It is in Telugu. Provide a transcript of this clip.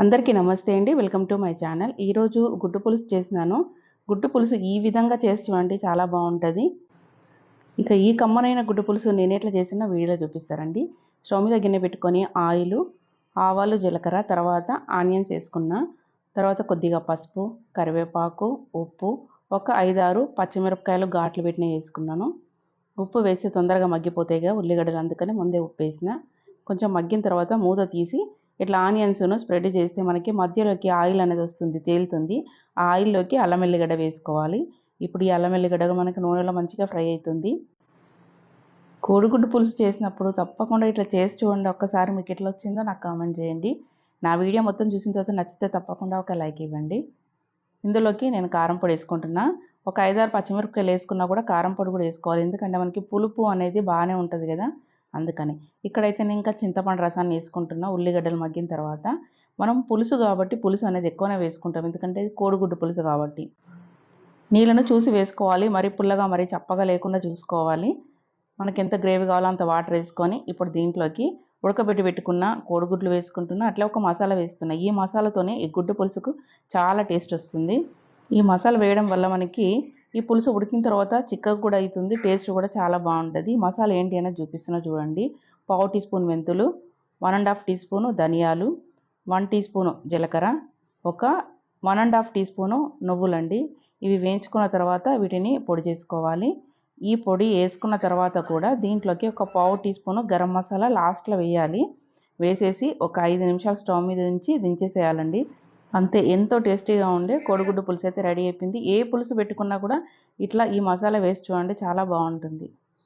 అందరికీ నమస్తే అండి. Welcome to my channel. ఈరోజు గుడ్డు పులుసు చేసినాను. గుడ్డు పులుసు ఈ విధంగా చేసి చూడండి చాలా బాగుంటుంది. ఇక ఈ కమ్మనైన గుడ్డు పులుసు నేను ఎట్లా చేసినా వీడియోలో చూపిస్తారండి స్టవ్ మీద గిన్నె పెట్టుకొని ఆయిల్ ఆవాలు జీలకర్ర తర్వాత ఆనియన్స్ వేసుకున్న తర్వాత కొద్దిగా పసుపు కరివేపాకు ఉప్పు ఒక ఐదారు పచ్చిమిరపకాయలు ఘాట్లు పెట్టిన వేసుకున్నాను. ఉప్పు వేస్తే తొందరగా మగ్గిపోతాయిగా ఉల్లిగడ్డలు అందుకని ముందే ఉప్పు వేసిన. కొంచెం మగ్గిన తర్వాత మూత తీసి ఇట్లా ఆనియన్స్ను స్ప్రెడ్ చేస్తే మనకి మధ్యలోకి ఆయిల్ అనేది వస్తుంది తేలుతుంది. ఆ ఆయిల్లోకి అల్లం ఎల్లిగడ్డ వేసుకోవాలి. ఇప్పుడు ఈ అల్లం ఎల్లిగడ్డ మనకి నూనెలో మంచిగా ఫ్రై అవుతుంది కోడిగుడ్డు పులుసు చేసినప్పుడు తప్పకుండా ఇట్లా చేసి చూడండి. ఒక్కసారి మీకు ఎట్లా వచ్చిందో నాకు కామెంట్ చేయండి. నా వీడియో మొత్తం చూసిన తర్వాత నచ్చితే తప్పకుండా ఒక లైక్ ఇవ్వండి. ఇందులోకి నేను కారం పొడి వేసుకుంటున్నా. ఒక ఐదారు పచ్చిమిరపకాయలు వేసుకున్నా కూడా కారం పొడి కూడా వేసుకోవాలి. ఎందుకంటే మనకి పులుపు అనేది బాగానే ఉంటుంది కదా. అందుకని. ఇక్కడైతే నేను ఇంకా చింతపండు రసాన్ని వేసుకుంటున్నా ఉల్లిగడ్డలు మగ్గిన తర్వాత. మనం పులుసు కాబట్టి పులుసు అనేది ఎక్కువనే వేసుకుంటాం ఎందుకంటే కోడిగుడ్డు పులుసు కాబట్టి. నీళ్ళను చూసి వేసుకోవాలి మరి పుల్లగా మరీ చప్పగా లేకుండా చూసుకోవాలి. మనకి ఎంత గ్రేవీ కావాలో అంత వాటర్ వేసుకొని ఇప్పుడు దీంట్లోకి ఉడకబెట్టి పెట్టుకున్న కోడిగుడ్లు వేసుకుంటున్నా అట్లా ఒక మసాలా వేస్తున్నా. ఈ మసాలాతోనే ఈ గుడ్డు పులుసుకు చాలా టేస్ట్ వస్తుంది. ఈ మసాలా వేయడం వల్ల మనకి ఈ పులుసు ఉడికిన తర్వాత చిక్కగా కూడా అవుతుంది. టేస్ట్ కూడా చాలా బాగుంటుంది. మసాలా ఏంటి అనేది చూపిస్తున్నా చూడండి. పావు టీ స్పూన్ మెంతులు one and half teaspoon ధనియాలు వన్ టీ స్పూను జీలకర్ర ఒక one and half teaspoon నువ్వులండి. ఇవి వేయించుకున్న తర్వాత వీటిని పొడి చేసుకోవాలి. ఈ పొడి వేసుకున్న తర్వాత కూడా దీంట్లోకి ఒక పావు టీ స్పూను గరం మసాలా లాస్ట్లో వేయాలి. వేసేసి ఒక ఐదు నిమిషాలు స్టవ్ మీద ఉంచి దించేసేయాలండి. అంతే ఎంతో టేస్టీగా ఉండే కోడిగుడ్డు పులుసు అయితే రెడీ అయిపోయింది. ఏ పులుసు పెట్టుకున్నా కూడా ఇట్లా ఈ మసాలా వేసి చూడండి చాలా బాగుంటుంది.